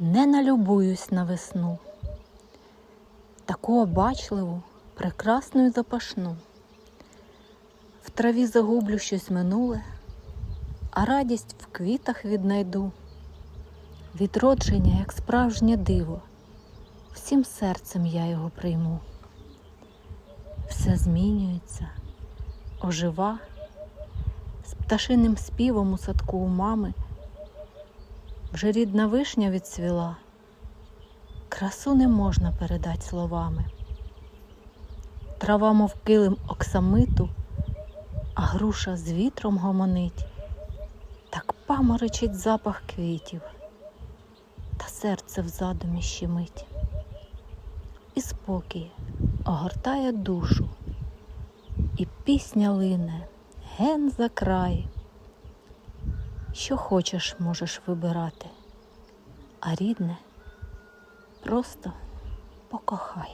не налюбуюсь на весну, таку обачливу, прекрасну і запашну. В траві загублю щось минуле, а радість в квітах віднайду. Відродження, як справжнє диво, всім серцем я його прийму. Все змінюється, ожива, з пташиним співом у садку у мами. Вже рідна вишня відцвіла, красу не можна передать словами. Трава, мов килим оксамиту, а груша з вітром гомонить, так паморочить запах квітів, та серце в задумі щемить. І спокій огортає душу, і пісня лине ген за край. Що хочеш, можеш вибирати, а рідне просто покохай.